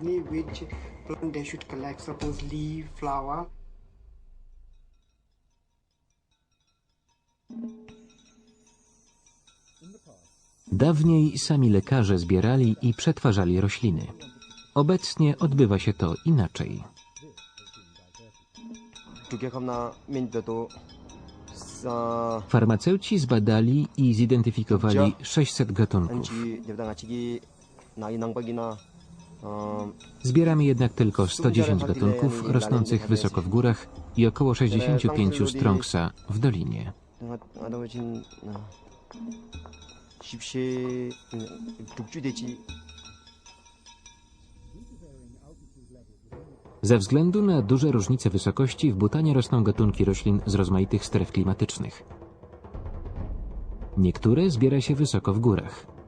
company which plant they should collect suppose leaf flower Dawniej sami lekarze zbierali i przetwarzali rośliny. Obecnie odbywa się to inaczej. Farmaceuci zbadali i zidentyfikowali 600 gatunków. Zbieramy jednak tylko 110 gatunków rosnących wysoko w górach i około 65 strąksa w dolinie. Ze względu na duże różnice wysokości w Butanie rosną gatunki roślin z rozmaitych stref klimatycznych. Niektóre zbiera się wysoko w górach.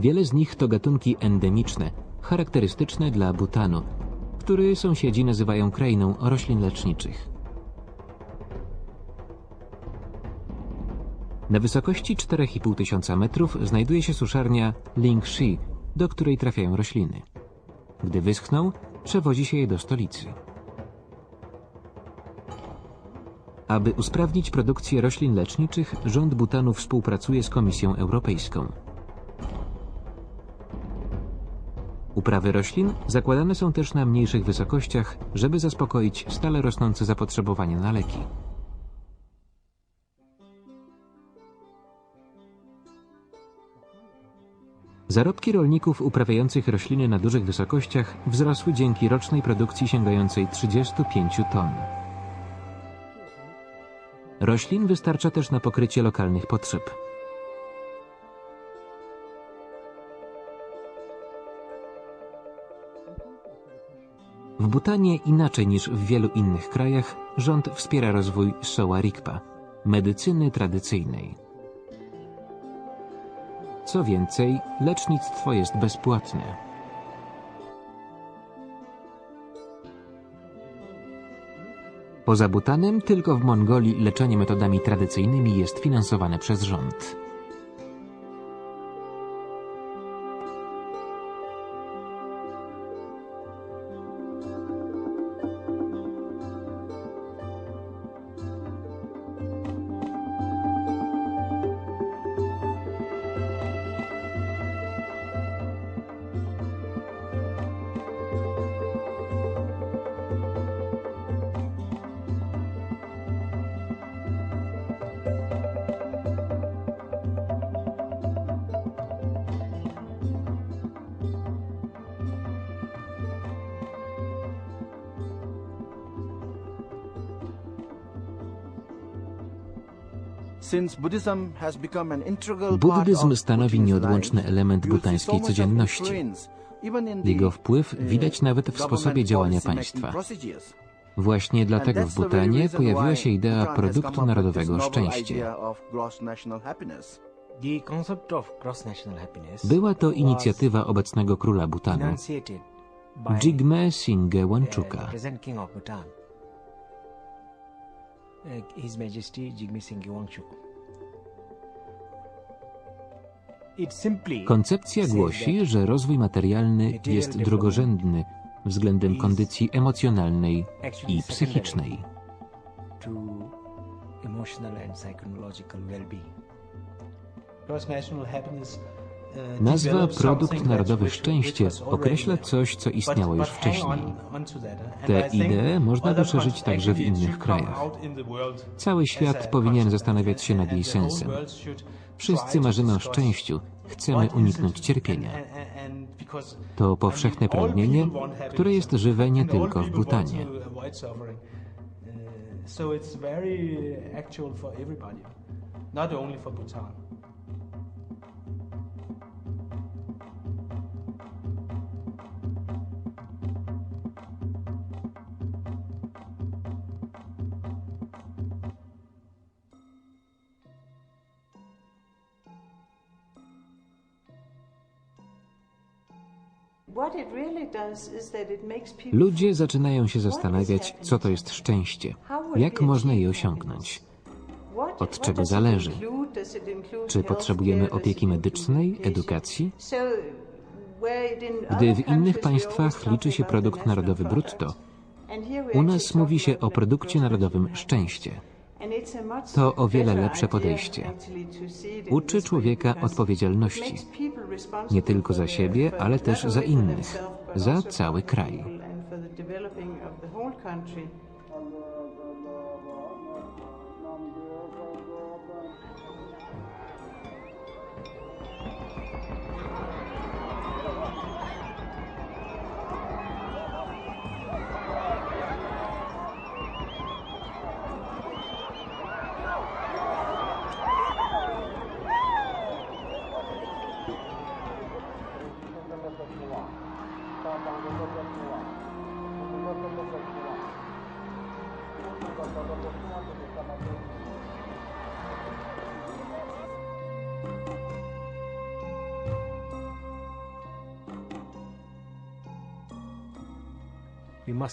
Wiele z nich to gatunki endemiczne, charakterystyczne dla Butanu, który sąsiedzi nazywają krainą roślin leczniczych. Na wysokości 4,5 tysiąca metrów znajduje się suszarnia Lingxi, do której trafiają rośliny. Gdy wyschną, przewozi się je do stolicy. Aby usprawnić produkcję roślin leczniczych, rząd Butanu współpracuje z Komisją Europejską. Uprawy roślin zakładane są też na mniejszych wysokościach, żeby zaspokoić stale rosnące zapotrzebowanie na leki. Zarobki rolników uprawiających rośliny na dużych wysokościach wzrosły dzięki rocznej produkcji sięgającej 35 ton. Roślin wystarcza też na pokrycie lokalnych potrzeb. W Butanie inaczej niż w wielu innych krajach rząd wspiera rozwój Soła Rikpa, medycyny tradycyjnej. Co więcej, lecznictwo jest bezpłatne. Poza Butanem, tylko w Mongolii leczenie metodami tradycyjnymi jest finansowane przez rząd. Buddyzm stanowi nieodłączny element butańskiej codzienności. Jego wpływ uh, widać nawet w sposobie działania państwa. Właśnie dlatego w Butanie pojawiła się idea produktu narodowego happiness. Była to inicjatywa obecnego króla Butanu, Jigme Singye uh, His Majesty Jigme Singye Wangchuk. Koncepcja głosi, że rozwój materialny jest drugorzędny względem kondycji emocjonalnej i psychicznej. emotional and psychological well-being. Gross national happiness, Nazwa Produkt Narodowy Szczęście określa coś, co istniało już wcześniej. on- on to that, and Te I think idee można countries także w innych krajach. Cały świat powinien zastanawiać się nad jej sensem. Wszyscy marzymy o szczęściu, chcemy uniknąć cierpienia. To powszechne pragnienie, które jest żywe nie tylko w Butanie. not only for Bhutan. Ludzie zaczynają się zastanawiać, co to jest szczęście, jak można je osiągnąć. Od czego zależy? Czy potrzebujemy opieki medycznej, edukacji? Gdy w innych państwach liczy się produkt narodowy brutto, u nas mówi się o produkcie narodowym szczęście. To o wiele lepsze podejście. Uczy człowieka odpowiedzialności. Nie tylko za siebie, ale też za innych, za cały kraj. We must